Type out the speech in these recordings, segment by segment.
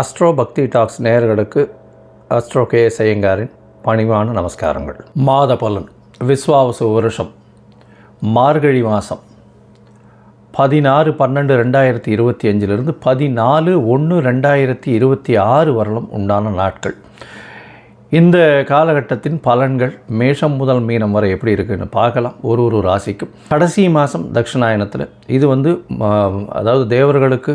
Astro பக்தி tax நேயர்களுக்கு astro K S ஐயங்காரின் பணிவான நமஸ்காரங்கள். மாத பலன் விஸ்வாவசு வருஷம் மார்கழி மாதம் பதினாறு பன்னெண்டு ரெண்டாயிரத்தி இருபத்தி அஞ்சிலிருந்து பதினாலு ஒன்று ரெண்டாயிரத்தி இருபத்தி ஆறு வரலும் உண்டான நாட்கள். இந்த காலகட்டத்தின் பலன்கள் மேஷம் முதல் மீனம் வரை எப்படி இருக்குன்னு பார்க்கலாம். ஒரு ஒரு ராசிக்கும். கடைசி மாதம் தட்சிணாயனத்தில். இது வந்து அதாவது தேவர்களுக்கு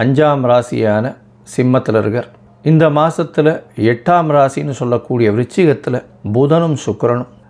அஞ்சாம் ராசியான சிம்மத்தில் இருக்கார். இந்த மாதத்தில் எட்டாம் ராசின்னு சொல்லக்கூடிய விருச்சிகத்தில் புதனும் சுக்கரனும்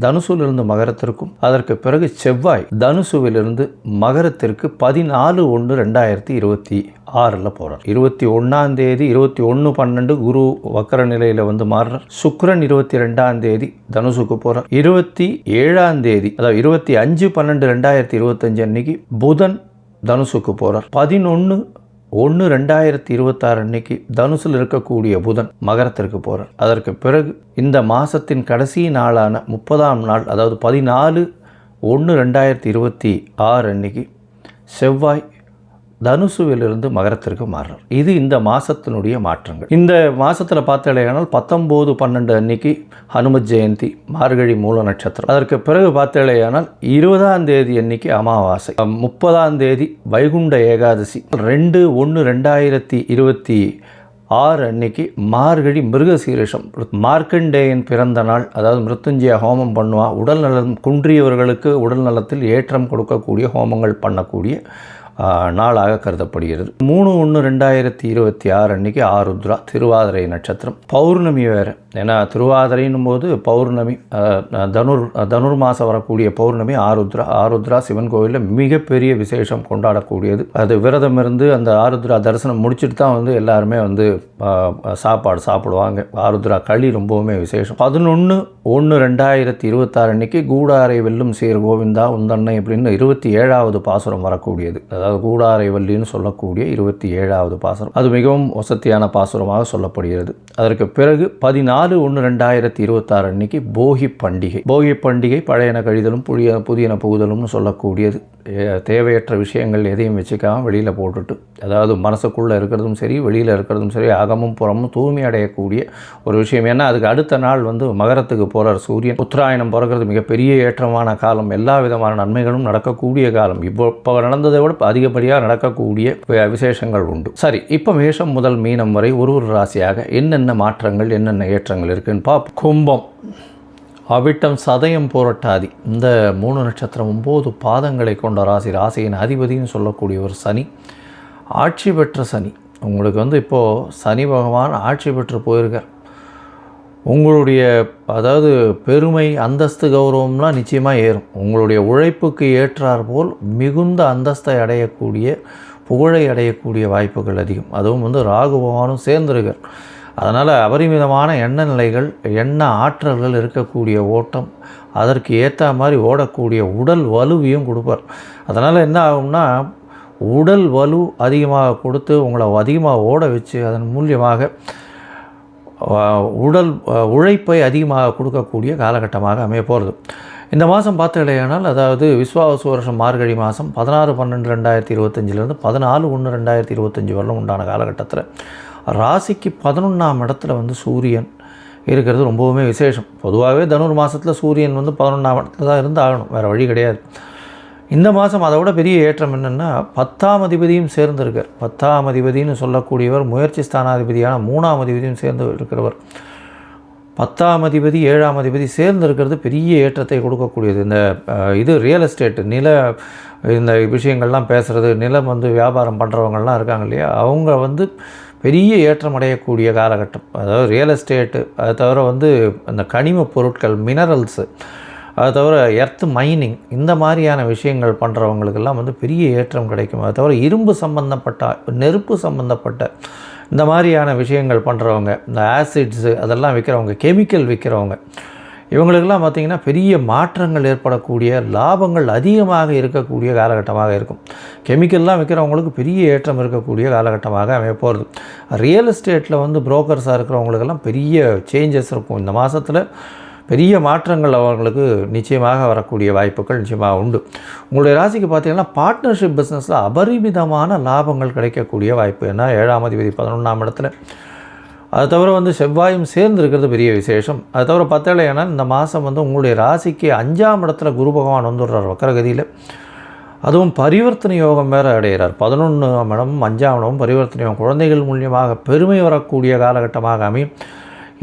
தனுசுவிலிருந்து மகரத்திற்கும் அதற்கு பிறகு செவ்வாய் தனுசுவிலிருந்து மகரத்திற்கு பதினாலு ஒன்று ரெண்டாயிரத்தி இருபத்தி ஆறில் போகிறார் இருபத்தி ஒன்றாம் தேதி இருபத்தி ஒன்று பன்னெண்டு குரு வக்கர நிலையில் வந்து மாறுறார். சுக்கரன் இருபத்தி ரெண்டாம் தேதி தனுசுக்கு போகிறார் இருபத்தி ஏழாம் தேதி அதாவது இருபத்தி அஞ்சு பன்னெண்டு ரெண்டாயிரத்தி இருபத்தஞ்சு அன்னைக்கு புதன் தனுசுக்கு போகிறார் பதினொன்று ஒன்று ரெண்டாயிரத்தி இருபத்தாறு அன்னைக்கு தனுசில் இருக்கக்கூடிய புதன் மகரத்திற்கு போகிறார் அதற்கு பிறகு இந்த மாதத்தின் கடைசி நாளான முப்பதாம் நாள் அதாவது பதினாலு ஒன்று ரெண்டாயிரத்தி இருபத்தி ஆறு அன்னைக்கு செவ்வாய் தனுசுவிலிருந்து மகரத்திற்கு மாறுறார். இது இந்த மாதத்தினுடைய மாற்றங்கள். இந்த மாதத்தில் பார்த்தேனால் பத்தொம்போது பன்னெண்டு அன்னைக்கு ஹனுமத் ஜெயந்தி மார்கழி மூல நட்சத்திரம். அதற்கு பிறகு பார்த்தேனால் இருபதாம் தேதி அன்னைக்கு அமாவாசை. முப்பதாம் தேதி வைகுண்ட ஏகாதசி. ரெண்டு ஒன்று ரெண்டாயிரத்தி இருபத்தி ஆறு அன்னைக்கு மார்கழி மிருகசீரிஷம். மார்க்கண்டேயன் பிறந்த நாள் அதாவது மிருத்துஞ்சய ஹோமம் பண்ணுவா. உடல் நலம் குன்றியவர்களுக்கு உடல் நலத்தில் ஏற்றம் கொடுக்கக்கூடிய ஹோமங்கள் பண்ணக்கூடிய நாளாக கருதப்படுகிறது. மூணு ஒன்று ரெண்டாயிரத்தி இருபத்தி ஆறு அன்றைக்கி ஆருத்ரா திருவாதிரை நட்சத்திரம். பௌர்ணமி வேறு. ஏன்னா திருவாதிரைன்னும் போது பௌர்ணமி தனுர் தனுர் மாதம் வரக்கூடிய பௌர்ணமி ஆருத்ரா ஆருத்ரா சிவன் கோவிலில் மிகப்பெரிய விசேஷம் கொண்டாடக்கூடியது. அது விரதம் இருந்து அந்த ஆருத்ரா தரிசனம் முடிச்சுட்டு தான் வந்து எல்லாருமே வந்து சாப்பாடு சாப்பிடுவாங்க. ஆருத்ரா களி ரொம்பவுமே விசேஷம். பதினொன்று ஒன்று ரெண்டாயிரத்தி இருபத்தாறு அன்னைக்கு கூடாரை வெல்லும் சீர் கோவிந்தா உந்தன்னை அப்படின்னு இருபத்தி ஏழாவது பாசுரம் வரக்கூடியது. அதாவது கூடாரை வள்ளின்னு சொல்லக்கூடிய இருபத்தி ஏழாவது பாசுரம். அது மிகவும் வசத்தியான பாசுரமாக சொல்லப்படுகிறது. அதற்கு பிறகு பதினாலு ஒன்று ரெண்டாயிரத்தி இருபத்தாறு அன்னைக்கு போகி பண்டிகை. போகி பண்டிகை பழையன கழிதலும் புதிய புதியன புகுதலும்னு சொல்லக்கூடியது. தேவையற்ற விஷயங்கள் எதையும் வச்சுக்காமல் வெளியில் போட்டுட்டு அதாவது மனசுக்குள்ளே இருக்கிறதும் சரி வெளியில் இருக்கிறதும் சரி அகமும் புறமும் தூய்மை அடையக்கூடிய ஒரு விஷயம். ஏன்னா அதுக்கு அடுத்த நாள் வந்து மகரத்துக்கு போகிறார் சூரியன். உத்தராயணம் பிறக்கிறது மிகப்பெரிய ஏற்றமான காலம். எல்லா விதமான நன்மைகளும் நடக்கக்கூடிய காலம். இப்போ இப்போ நடந்ததை விட அதிகப்படியாக நடக்கக்கூடிய விசேஷங்கள் உண்டு. சரி இப்போ மேஷம் முதல் மீனம் வரை ஒரு ஒரு ராசியாக என்னென்ன மாற்றங்கள் என்னென்ன ஏற்றங்கள் இருக்குன்னு பார்ப்போம். கும்பம். அவிட்டம் சதயம் போரட்டாதி. இந்த மூணு நட்சத்திரம் ஒம்பது பாதங்களை கொண்ட ராசி ராசியின் அதிபதின்னு சொல்லக்கூடிய ஒரு சனி. ஆட்சி பெற்ற சனி. உங்களுக்கு வந்து இப்போது சனி பகவான் ஆட்சி பெற்று போயிருக்கார். உங்களுடைய அதாவது பெருமை அந்தஸ்து கௌரவம்லாம் நிச்சயமாக ஏறும். உங்களுடைய உழைப்புக்கு ஏற்றார் போல் மிகுந்த அந்தஸ்தை அடையக்கூடிய புகழை அடையக்கூடிய வாய்ப்புகள் அதிகம். அதுவும் வந்து ராகு பகவானும் சேர்ந்திருக்கார். அதனால் அபரிமிதமான எண்ண நிலைகள் எண்ண ஆற்றல்கள் இருக்கக்கூடிய ஓட்டம் அதற்கு ஏற்ற மாதிரி ஓடக்கூடிய உடல் வலுவையும் கொடுப்பார். அதனால் என்ன ஆகும்னா உடல் வலு அதிகமாக கொடுத்து உங்களை அதிகமாக ஓட வச்சு அதன் மூலியமாக உடல் உழைப்பை அதிகமாக கொடுக்கக்கூடிய காலகட்டமாக அமைய போகிறது இந்த மாதம் பார்த்துக்கிட்டேனால் அதாவது விஸ்வாவசு வருஷம் மார்கழி மாதம் பதினாறு பன்னெண்டு ரெண்டாயிரத்தி இருபத்தஞ்சிலேருந்து பதினாலு ஒன்று ரெண்டாயிரத்தி இருபத்தஞ்சி வரலும் உண்டான காலகட்டத்தில். ராசிக்கு பதினொன்றாம் இடத்துல வந்து சூரியன் இருக்கிறது ரொம்பவுமே விசேஷம். பொதுவாகவே தனுர் மாதத்தில் சூரியன் வந்து பதினொன்றாம் இடத்துல தான் இருந்து ஆகணும் வேறு வழி கிடையாது. இந்த மாதம் அதை விட பெரிய ஏற்றம் என்னென்னா பத்தாம் அதிபதியும் சேர்ந்திருக்கார். பத்தாம் அதிபதினு சொல்லக்கூடியவர் முயற்சி ஸ்தானாதிபதியான மூணாம் அதிபதியும் சேர்ந்து இருக்கிறவர். பத்தாம் அதிபதி ஏழாம் அதிபதி சேர்ந்து இருக்கிறது பெரிய ஏற்றத்தை கொடுக்கக்கூடியது. இந்த இது ரியல் எஸ்டேட் நில இந்த விஷயங்கள்லாம் பேசுகிறது நிலம் வந்து வியாபாரம் பண்ணுறவங்கள்லாம் இருக்காங்க இல்லையா? அவங்க வந்து பெரிய ஏற்றம் அடையக்கூடிய காலகட்டம். அதாவது ரியல் எஸ்டேட்டு அது தவிர வந்து அந்த கனிம பொருட்கள் மினரல்ஸு அது தவிர எர்த் மைனிங் இந்த மாதிரியான விஷயங்கள் பண்ணுறவங்களுக்கெல்லாம் வந்து பெரிய ஏற்றம் கிடைக்கும். அது தவிர இரும்பு சம்பந்தப்பட்ட நெருப்பு சம்பந்தப்பட்ட இந்த மாதிரியான விஷயங்கள் பண்ணுறவங்க இந்த ஆசிட்ஸு அதெல்லாம் விற்கிறவங்க கெமிக்கல் விற்கிறவங்க இவங்களுக்கெல்லாம் பார்த்திங்கன்னா பெரிய மாற்றங்கள் ஏற்படக்கூடிய லாபங்கள் அதிகமாக இருக்கக்கூடிய காலகட்டமாக இருக்கும். கெமிக்கல்லாம் விற்கிறவங்களுக்கு பெரிய ஏற்றம் இருக்கக்கூடிய காலகட்டமாக அமையப்போகிறது ரியல் எஸ்டேட்டில் வந்து புரோக்கர்ஸாக இருக்கிறவங்களுக்கெல்லாம் பெரிய சேஞ்சஸ் இருக்கும். இந்த மாதத்தில் பெரிய மாற்றங்கள் அவர்களுக்கு நிச்சயமாக வரக்கூடிய வாய்ப்புகள் நிச்சயமாக உண்டு. உங்களுடைய ராசிக்கு பார்த்தீங்கன்னா பார்ட்னர்ஷிப் பிஸ்னஸில் அபரிமிதமான லாபங்கள் கிடைக்கக்கூடிய வாய்ப்பு. ஏன்னா ஏழாம் அதிபதி பதினொன்றாம் இடத்துல அது தவிர வந்து செவ்வாயும் சேர்ந்து இருக்கிறது பெரிய விசேஷம். அது தவிர பத்தேழை ஏன்னா இந்த மாதம் வந்து உங்களுடைய ராசிக்கு அஞ்சாம் இடத்துல குரு பகவான் வந்துடுறார் வக்கரகதியில். அதுவும் பரிவர்த்தனை யோகம் வேறு அடைகிறார். பதினொன்றாம் இடமும் அஞ்சாம் இடமும் பரிவர்த்தனை யோகம். குழந்தைகள் மூலியமாக பெருமை வரக்கூடிய காலகட்டமாக அமையும்.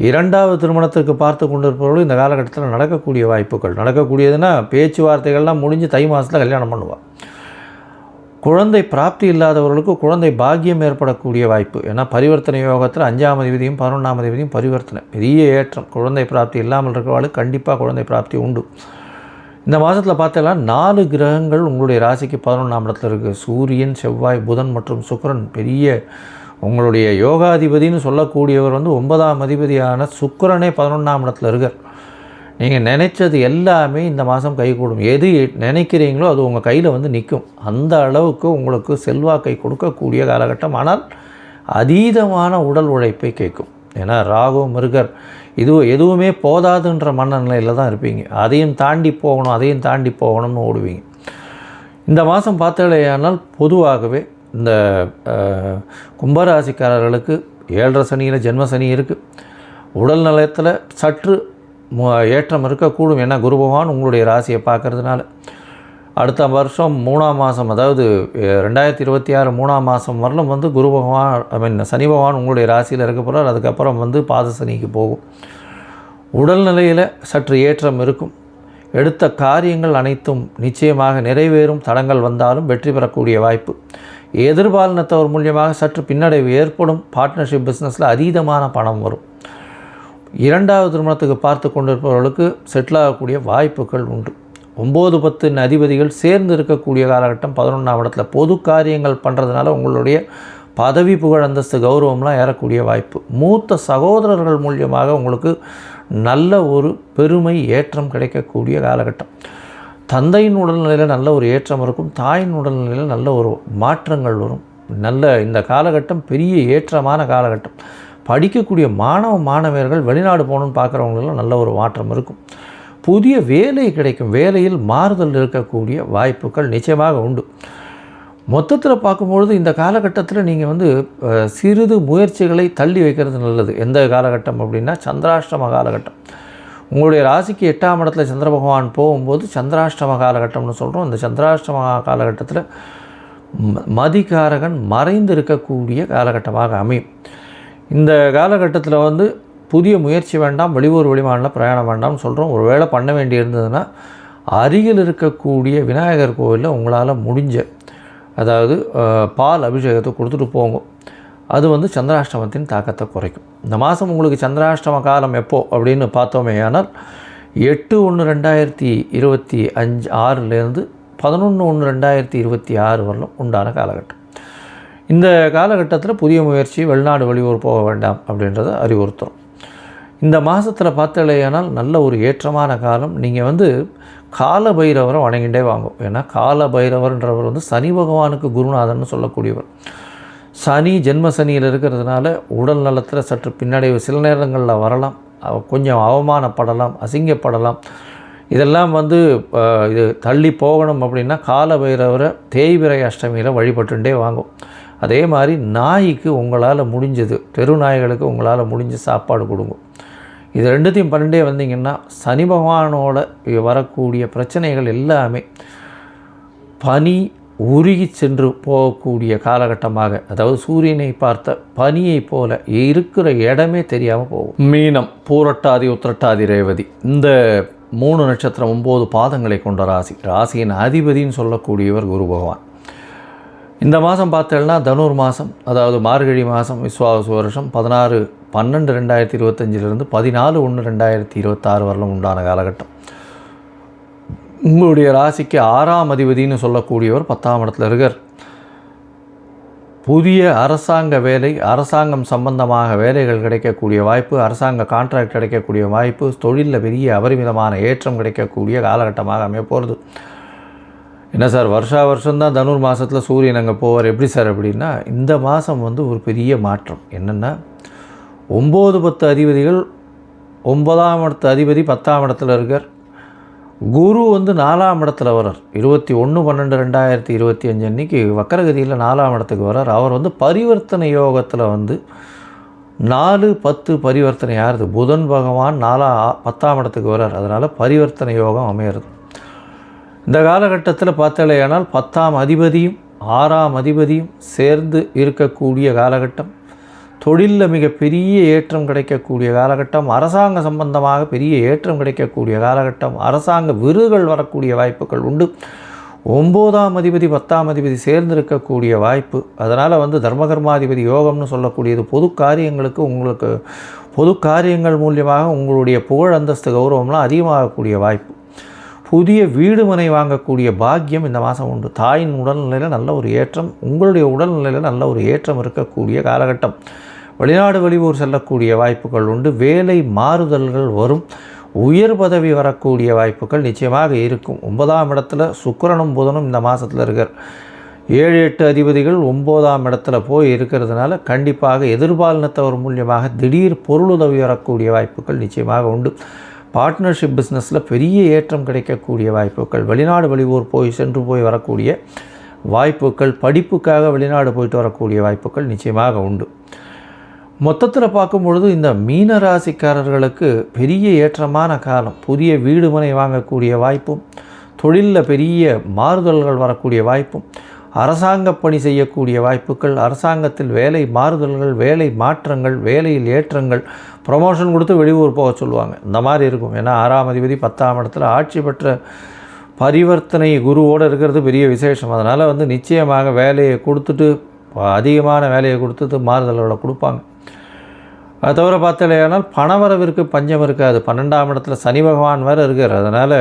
இரண்டாவது திருமணத்திற்கு பார்த்து கொண்டிருப்பவர்களும் இந்த காலகட்டத்தில் நடக்கக்கூடிய வாய்ப்புகள். நடக்கக்கூடியதுன்னா பேச்சுவார்த்தைகள்லாம் முடிஞ்சு தை மாதத்தில் கல்யாணம் பண்ணுவாள் குழந்தை பிராப்தி இல்லாதவர்களுக்கு குழந்தை பாக்கியம் ஏற்படக்கூடிய வாய்ப்பு. ஏன்னா பரிவர்த்தனை யோகத்தில் அஞ்சாம் அதிபதியும் பதினொன்றாம் அதிபதியும் பரிவர்த்தனை. பெரிய ஏற்றம். குழந்தை பிராப்தி இல்லாமல் இருக்கிறவாளு கண்டிப்பாக குழந்தை பிராப்தி உண்டு. இந்த மாதத்தில் பார்த்தீங்கன்னா நாலு கிரகங்கள் உங்களுடைய ராசிக்கு பதினொன்றாம் இடத்துல இருக்குது சூரியன் செவ்வாய் புதன் மற்றும் சுக்கரன். பெரிய உங்களுடைய யோகாதிபதின்னு சொல்லக்கூடியவர் வந்து ஒன்பதாம் அதிபதியான சுக்கிரனே பதினொன்றாம் இடத்துல இருக்கார். நீங்கள் நினைச்சது எல்லாமே இந்த மாதம் கைகூடும். எது நினைக்கிறீங்களோ அது உங்கள் கையில் வந்து நிற்கும் அந்த அளவுக்கு உங்களுக்கு செல்வாக்கை கொடுக்கக்கூடிய காலகட்டம். ஆனால் அதீதமான உடல் உழைப்பை கேட்கும். ஏன்னா ராகு மிருகர் இது எதுவுமே போதாதுன்ற மனநிலையில் தான் இருப்பீங்க. அதையும் தாண்டி போகணும் அதையும் தாண்டி போகணும்னு ஓடுவீங்க. இந்த மாதம் பார்த்தாலேயானால் பொதுவாகவே இந்த கும்பராசிக்காரர்களுக்கு ஏழரை சனியில் ஜென்ம சனி இருக்குது உடல் நலத்தில் சற்று ஏற்றம் இருக்கக்கூடும் ஏன்னா குரு பகவான் உங்களுடைய ராசியை பார்க்கறதுனால. அடுத்த வருஷம் மூணாம் மாதம் அதாவது ரெண்டாயிரத்தி இருபத்தி ஆறு மூணாம் மாதம் வரலும் வந்து குரு பகவான் ஐ மீன் சனி பகவான் உங்களுடைய ராசியில் இருக்க போகிறார் அதுக்கப்புறம் வந்து பாத சனிக்கு போகும். உடல்நிலையில் சற்று ஏற்றம் இருக்கும். எடுத்த காரியங்கள் அனைத்தும் நிச்சயமாக நிறைவேறும். தடங்கள் வந்தாலும் வெற்றி பெறக்கூடிய வாய்ப்பு. எதிர்பாலினத்தவர் மூலியமாக சற்று பின்னடைவு ஏற்படும். பார்ட்னர்ஷிப் பிஸ்னஸில் அதீதமான பணம் வரும். இரண்டாவது திருமணத்துக்கு பார்த்து கொண்டிருப்பவர்களுக்கு செட்டில் ஆகக்கூடிய வாய்ப்புகள் உண்டு. ஒம்பது பத்து அதிபதிகள் சேர்ந்து இருக்கக்கூடிய காலகட்டம் பதினொன்றாம் இடத்துல பொது காரியங்கள் பண்ணுறதுனால உங்களுடைய பதவி புகழ் அந்தஸ்து கௌரவம்லாம் ஏறக்கூடிய வாய்ப்பு. மூத்த சகோதரர்கள் மூலியமாக உங்களுக்கு நல்ல ஒரு பெருமை ஏற்றம் கிடைக்கக்கூடிய காலகட்டம். தந்தையின் உடல்நிலையில் நல்ல ஒரு ஏற்றம் இருக்கும். தாயின் உடல்நிலையில் நல்ல ஒரு மாற்றங்கள் வரும். நல்ல இந்த காலகட்டம் பெரிய ஏற்றமான காலகட்டம். படிக்கக்கூடிய மாணவ மாணவியர்கள் வெளிநாடு போகணும்னு பார்க்குறவங்களும் நல்ல ஒரு மாற்றம் இருக்கும். புதிய வேலை கிடைக்கும். வேலையில் மாறுதல் இருக்கக்கூடிய வாய்ப்புகள் நிச்சயமாக உண்டு. மொத்தத்தில் பார்க்கும்பொழுது இந்த காலகட்டத்தில் நீங்கள் வந்து சிறிது முயற்சிகளை தள்ளி வைக்கிறது நல்லது. எந்த காலகட்டம் அப்படின்னா சந்திராஷ்டம காலகட்டம். உங்களுடைய ராசிக்கு எட்டாம் இடத்துல சந்திர பகவான் போகும்போது சந்திராஷ்டம காலகட்டம்னு சொல்கிறோம் இந்த சந்திராஷ்டம காலகட்டத்தில் மதிகாரகன் மறைந்து இருக்கக்கூடிய காலகட்டமாக அமையும். இந்த காலகட்டத்தில் வந்து புதிய முயற்சி வேண்டாம் வெளியூர் வெளிமாநில பிரயாணம் வேண்டாம்னு சொல்கிறோம் ஒரு வேளை பண்ண வேண்டி இருந்ததுன்னா அருகில் இருக்கக்கூடிய விநாயகர் கோவிலில் உங்களால் முடிஞ்ச அதாவது பால் அபிஷேகத்தை கொடுத்துட்டு போங்க. அது வந்து சந்திராஷ்டமத்தின் தாக்கத்தை குறைக்கும். இந்த மாதம் உங்களுக்கு சந்திராஷ்டம காலம் எப்போ அப்படின்னு பார்த்தோமே ஆனால் எட்டு ஒன்று ரெண்டாயிரத்தி இருபத்தி அஞ்சு ஆறுலேருந்து பதினொன்று ஒன்று ரெண்டாயிரத்தி இருபத்தி ஆறு வரலும் உண்டான காலகட்டம். இந்த காலகட்டத்தில் புதிய முயற்சி வெளிநாடு வெளியூர் போக வேண்டாம் அப்படின்றத அறிவுறுத்தும். இந்த மாதத்தில் பார்த்தலையானால் நல்ல ஒரு ஏற்றமான காலம். நீங்கள் வந்து கால பைரவரை வணங்கிட்டே வாங்கும். ஏன்னா கால பைரவர்ன்றவர் வந்து சனி பகவானுக்கு குருநாதன்னு சொல்லக்கூடியவர். சனி ஜென்ம சனியில் இருக்கிறதுனால உடல் நலத்தில் சற்று பின்னடைவு. சில நேரங்களில் வரலாம். கொஞ்சம் அவமானப்படலாம் அசிங்கப்படலாம். இதெல்லாம் வந்து இது தள்ளி போகணும் அப்படின்னா கால பைரவரை தேய்பிரை அஷ்டமியில் வழிபட்டுட்டே வாங்கும். அதே மாதிரி நாய்க்கு உங்களால் முடிஞ்சது தெரு நாய்களுக்கு உங்களால் முடிஞ்ச சாப்பாடு கொடுங்க. இது ரெண்டுத்தையும் பண்ணிட்டே வந்தீங்கன்னா சனி பகவானோட வரக்கூடிய பிரச்சனைகள் எல்லாமே பனி உருகி சென்று போகக்கூடிய காலகட்டமாக அதாவது சூரியனை பார்த்த பனியைப் போல இருக்கிற இடமே தெரியாமல் போகும். மீனம் பூரட்டாதி உத்திரட்டாதி ரேவதி இந்த மூணு நட்சத்திரம் ஒம்பது பாதங்களை கொண்ட ராசி. ராசியின் அதிபதின்னு சொல்லக்கூடியவர் குரு பகவான். இந்த மாதம் பார்த்தேன்னா தனுர் மாதம் அதாவது மார்கழி மாதம் விஸ்வாச வருஷம் பதினாறு பன்னெண்டு ரெண்டாயிரத்தி இருபத்தஞ்சிலிருந்து பதினாலு ஒன்று ரெண்டாயிரத்தி இருபத்தாறு வரலும் உண்டான காலகட்டம். உங்களுடைய ராசிக்கு ஆறாம் அதிபதினு சொல்லக்கூடியவர் பத்தாம் இடத்துல இருக்கார். புதிய அரசாங்க வேலை அரசாங்கம் சம்பந்தமாக வேலைகள் கிடைக்கக்கூடிய வாய்ப்பு அரசாங்க கான்ட்ராக்ட் கிடைக்கக்கூடிய வாய்ப்பு தொழிலில் பெரிய அபரிமிதமான ஏற்றம் கிடைக்கக்கூடிய காலகட்டமாக அமைய போகிறது என்ன சார் வருஷா வருஷம்தான் தனுர் மாதத்தில் சூரியன் அங்கே போவார். எப்படி சார் அப்படின்னா இந்த மாதம் வந்து ஒரு பெரிய மாற்றம். என்னென்னா ஒம்பது பத்து அதிபதிகள் ஒன்பதாம் இடத்து அதிபதி பத்தாம் இடத்துல இருக்கார். குரு வந்து நாலாம் இடத்துல வரார் இருபத்தி ஒன்று பன்னெண்டு ரெண்டாயிரத்தி இருபத்தி அஞ்சு அன்னைக்கு வக்கரகதியில் நாலாம் இடத்துக்கு வரார் அவர் வந்து பரிவர்த்தனை யோகத்தில் வந்து நாலு பத்து பரிவர்த்தனை யாருது? புதன் பகவான் நாலா பத்தாம் இடத்துக்கு வரார் அதனால் பரிவர்த்தனை யோகம் அமையிறது. இந்த காலகட்டத்தில் பார்த்தாலேயானால் பத்தாம் அதிபதியும் ஆறாம் அதிபதியும் சேர்ந்து இருக்கக்கூடிய காலகட்டம். தொழிலில் மிகப்பெரிய ஏற்றம் கிடைக்கக்கூடிய காலகட்டம். அரசாங்க சம்பந்தமாக பெரிய ஏற்றம் கிடைக்கக்கூடிய காலகட்டம். அரசாங்க விருதுகள் வரக்கூடிய வாய்ப்புகள் உண்டு. ஒம்போதாம் அதிபதி பத்தாம் அதிபதி சேர்ந்திருக்கக்கூடிய வாய்ப்பு. அதனால் வந்து தர்மகர்மாதிபதி யோகம்னு சொல்லக்கூடியது பொது காரியங்களுக்கு உங்களுக்கு பொது காரியங்கள் மூலியமாக உங்களுடைய புகழ் அந்தஸ்து கௌரவம்லாம் அதிகமாகக்கூடிய வாய்ப்பு. புதிய வீடு மனை வாங்கக்கூடிய பாக்கியம் இந்த மாதம் உண்டு. தாயின் உடல்நிலையில் நல்ல ஒரு ஏற்றம் உங்களுடைய உடல்நிலையில் நல்ல ஒரு ஏற்றம் இருக்கக்கூடிய காலகட்டம். வெளிநாடு வெளியூர் செல்லக்கூடிய வாய்ப்புகள் உண்டு. வேலை மாறுதல்கள் வரும். உயர் பதவி வரக்கூடிய வாய்ப்புகள் நிச்சயமாக இருக்கும். ஒன்பதாம் இடத்துல சுக்கரனும் புதனும் இந்த மாதத்தில் இருக்கிற ஏழு எட்டு அதிபதிகள் ஒம்போதாம் இடத்துல போய் இருக்கிறதுனால கண்டிப்பாக எதிர்பாலினத்தவர் மூலியமாக திடீர் பொருளுதவி வரக்கூடிய வாய்ப்புகள் நிச்சயமாக உண்டு. பார்ட்னர்ஷிப் பிஸ்னஸில் பெரிய ஏற்றம் கிடைக்கக்கூடிய வாய்ப்புகள். வெளிநாடு வெளியூர் போய் சென்று போய் வரக்கூடிய வாய்ப்புகள் படிப்புக்காக வெளிநாடு போயிட்டு வரக்கூடிய வாய்ப்புகள் நிச்சயமாக உண்டு. மொத்தத்தில் பார்க்கும் பொழுது இந்த மீன ராசிக்காரர்களுக்கு பெரிய ஏற்றமான காலம். புதிய வீடுமனை வாங்கக்கூடிய வாய்ப்பும் தொழிலில் பெரிய மாறுதல்கள் வரக்கூடிய வாய்ப்பும் அரசாங்க பணி செய்யக்கூடிய வாய்ப்புகள் அரசாங்கத்தில் வேலை மாறுதல்கள் வேலை மாற்றங்கள் வேலையில் ஏற்றங்கள் ப்ரொமோஷன் கொடுத்து வெளியூர் போக சொல்லுவாங்க. இந்த மாதிரி இருக்கும். ஏன்னா ஆறாம் அதிபதி பத்தாம் இடத்துல ஆட்சி பெற்ற பரிவர்த்தனை குருவோடு இருக்கிறது பெரிய விசேஷம். அதனால் வந்து நிச்சயமாக வேலையை கொடுத்துட்டு அதிகமான வேலையை கொடுத்துட்டு மாறுதல்களை கொடுப்பாங்க. அது தவிர பார்த்தாலேயானால் பணவரவிற்கு பஞ்சம் இருக்காது. பன்னெண்டாம் இடத்துல சனி பகவான் வேறு இருக்கார். அதனால்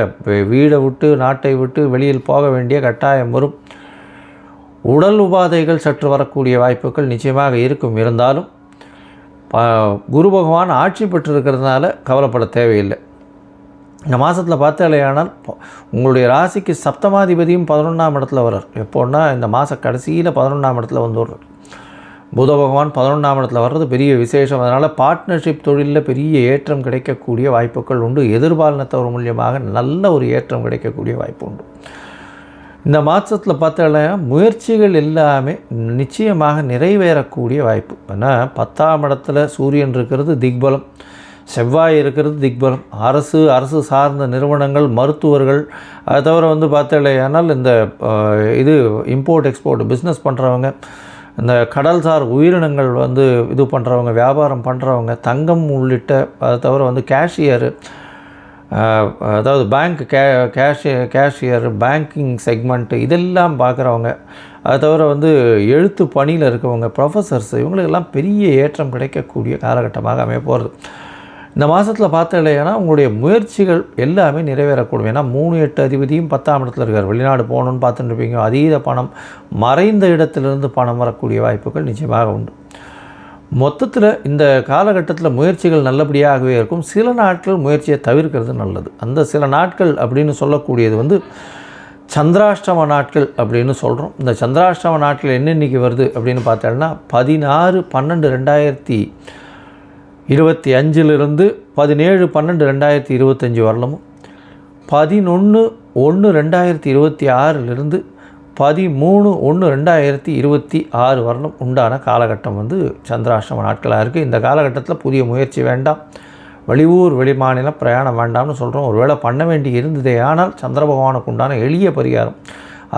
வீடை விட்டு நாட்டை விட்டு வெளியில் போக வேண்டிய கட்டாயம் வரும். உடல் உபாதைகள் சற்று வரக்கூடிய வாய்ப்புகள் நிச்சயமாக இருக்கும். இருந்தாலும் குரு பகவான் ஆட்சி பெற்றிருக்கிறதுனால கவலைப்பட தேவையில்லை. இந்த மாதத்தில் பார்த்தாலேயானால் உங்களுடைய ராசிக்கு சப்தமாதிபதியும் பதினொன்றாம் இடத்துல வர்றார். எப்போன்னா இந்த மாத கடைசியில் பதினொன்றாம் இடத்துல வந்து வர்றார். புத பகவான் பதினொன்றாம் இடத்துல வர்றது பெரிய விசேஷம். அதனால் பார்ட்னர்ஷிப் தொழிலில் பெரிய ஏற்றம் கிடைக்கக்கூடிய வாய்ப்புகள் உண்டு. எதிர்பாலினத்தவர் மூலியமாக நல்ல ஒரு ஏற்றம் கிடைக்கக்கூடிய வாய்ப்பு உண்டு. இந்த மாதத்தில் பார்த்தாலே முயற்சிகள் எல்லாமே நிச்சயமாக நிறைவேறக்கூடிய வாய்ப்பு. ஏன்னா பத்தாம் இடத்துல சூரியன் இருக்கிறது திக்பலம் செவ்வாய் இருக்கிறது திக்பலம். அரசு அரசு சார்ந்த நிறுவனங்கள் மருத்துவர்கள் அதை தவிர வந்து பார்த்தாலேயானால் இந்த இது இம்போர்ட் எக்ஸ்போர்ட் பிஸ்னஸ் பண்ணுறவங்க இந்த கடல்சார் உயிரினங்கள் வந்து இது பண்ணுறவங்க வியாபாரம் பண்ணுறவங்க தங்கம் உள்ளிட்ட அதை தவிர வந்து கேஷியரு அதாவது பேங்க் கே கேஷிய கேஷியர் பேங்கிங் செக்மெண்ட்டு இதெல்லாம் பார்க்குறவங்க அதை தவிர வந்து எழுத்து பணியில் இருக்கவங்க ப்ரொஃபஸர்ஸ் இவங்களுக்கெல்லாம் பெரிய ஏற்றம் கிடைக்கக்கூடிய காலகட்டமாக அமைய போகிறது இந்த மாதத்தில் பார்த்த இல்லையானா உங்களுடைய முயற்சிகள் எல்லாமே நிறைவேறக்கூடும். ஏன்னா மூணு எட்டு அதிபதியும் பத்தாம் இடத்துல இருக்கார். வெளிநாடு போகணுன்னு பார்த்துட்டு இருப்பீங்க. அதீத பணம் மறைந்த இடத்திலிருந்து பணம் வரக்கூடிய வாய்ப்புகள் நிச்சயமாக உண்டு. மொத்தத்தில் இந்த காலகட்டத்தில் முயற்சிகள் நல்லபடியாகவே இருக்கும். சில நாட்கள் முயற்சியை தவிர்க்கிறது நல்லது. அந்த சில நாட்கள் அப்படின்னு சொல்லக்கூடியது வந்து சந்திராஷ்டம நாட்கள் அப்படின்னு சொல்கிறோம் இந்த சந்திராஷ்டம நாட்கள் என்னென்னைக்கு வருது அப்படின்னு பார்த்தோம்னா பதினாறு பன்னெண்டு ரெண்டாயிரத்தி இருபத்தி அஞ்சிலிருந்து பதினேழு பன்னெண்டு ரெண்டாயிரத்தி இருபத்தஞ்சி வரலமும் பதினொன்று ஒன்று ரெண்டாயிரத்தி இருபத்தி ஆறிலிருந்து பதிமூணு ஒன்று ரெண்டாயிரத்தி இருபத்தி ஆறு வருடம் உண்டான காலகட்டம் வந்து சந்திராஷ்டம நாட்களாக இருக்குது இந்த காலகட்டத்தில் புதிய முயற்சி வேண்டாம். வெளியூர் வெளிமாநிலம் பிரயாணம் வேண்டாம்னு சொல்கிறோம் ஒருவேளை பண்ண வேண்டி இருந்ததே ஆனால் சந்திர பகவானுக்கு உண்டான எளிய பரிகாரம்.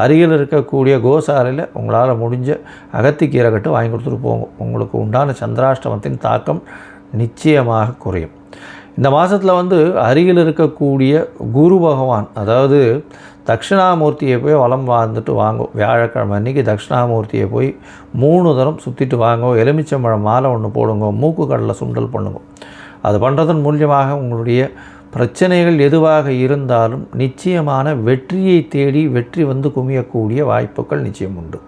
அருகில் இருக்கக்கூடிய கோசாலையில் உங்களால் முடிஞ்ச அகத்திக்கீரை கட்டு வாங்கி கொடுத்துட்டு போங்க. உங்களுக்கு உண்டான சந்திராஷ்டமத்தின் தாக்கம் நிச்சயமாக குறையும். இந்த மாதத்தில் வந்து அருகில் இருக்கக்கூடிய குரு பகவான் அதாவது தட்சிணாமூர்த்தியை போய் வளம் வாழ்ந்துட்டு வாங்கும் வியாழக்கிழமை அன்றைக்கி தட்சிணாமூர்த்தியை போய் மூணு தரம் சுற்றிட்டு வாங்கோ. எலுமிச்சம்பழம் மாலை ஒன்று போடுங்க. மூக்கு கடலை சுண்டல் பண்ணுங்க. அது பண்ணுறதன் மூலியமாக உங்களுடைய பிரச்சனைகள் எதுவாக இருந்தாலும் நிச்சயமான வெற்றியை தேடி வெற்றி வந்து குமியக்கூடிய வாய்ப்புகள் நிச்சயம் உண்டு.